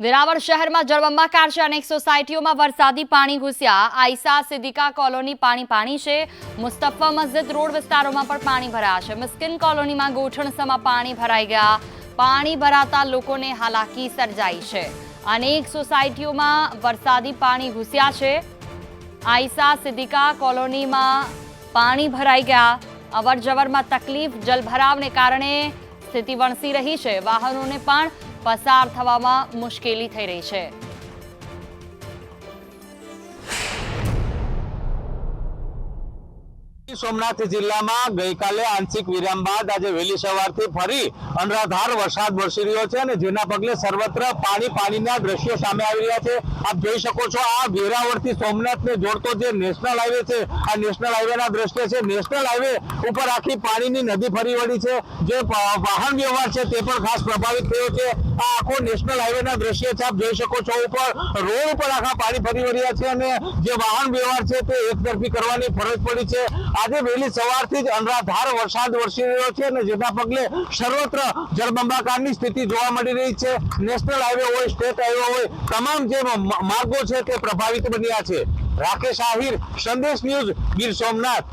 વેરાવળ શહેરમાં જળબંબાકાર છે અનેક સોસાયટીઓમાં વરસાદી પાણી ઘૂસ્યા. આઈસા સિદ્દીકા કોલોની પાણી પાણી છે. મુસ્તફા મસ્જિદ રોડ વિસ્તારોમાં પણ પાણી ભરાયા છે. મિસ્કિન કોલોનીમાં ગોઠણસમાં પાણી ભરાઈ ગયા. પાણી ભરાતા લોકોને હાલાકી સર્જાઈ છે. અનેક સોસાયટીઓમાં વરસાદી પાણી ઘૂસ્યા છે. આઈસા સિદ્દીકા કોલોનીમાં પાણી ભરાઈ ગયા. અવર જવરમાં તકલીફ, જલભરાવને કારણે સ્થિતિ વણસી રહી છે. વાહનોને પણ પસાર થવામાં મુશ્કેલી થઈ રહી છે. સોમનાથ જિલ્લામાં ગઈકાલે આંશિક વિરામ બાદ આજે વહેલી સવારથી ફરી અનરાધાર વરસાદ વરસી રહ્યો છે અને જેના પગલે સર્વત્ર પાણી પાણીના દ્રશ્યો સામે આવી રહ્યા છે. આપ જોઈ શકો છો આ વેરાવળથી સોમનાથને જોડતો જે નેશનલ હાઈવે છે, આ નેશનલ હાઈવેના દ્રશ્ય છે. નેશનલ હાઈવે ઉપર આખી પાણીની નદી ફરી વળી છે. જે વાહન વ્યવહાર છે તે પણ ખાસ પ્રભાવિત થયો છે. આ આખો નેશનલ હાઈવેના દ્રશ્ય છે. આપ જોઈ શકો છો ઉપર રોડ ઉપર આખા પાણી ફરી વળ્યા છે અને જે વાહન વ્યવહાર છે તે એકતરફી કરવાની ફરજ પડી છે. આજે વહેલી સવારથી જ અનરાધાર વરસાદ વરસી રહ્યો છે અને જેના પગલે સર્વત્ર જળબંબાકારની સ્થિતિ જોવા મળી રહી છે. નેશનલ હાઈવે હોય, સ્ટેટ હાઈવે હોય, તમામ જે માર્ગો છે તે પ્રભાવિત બન્યા છે. રાકેશ આહિર, સંદેશ ન્યૂઝ, ગીર સોમનાથ.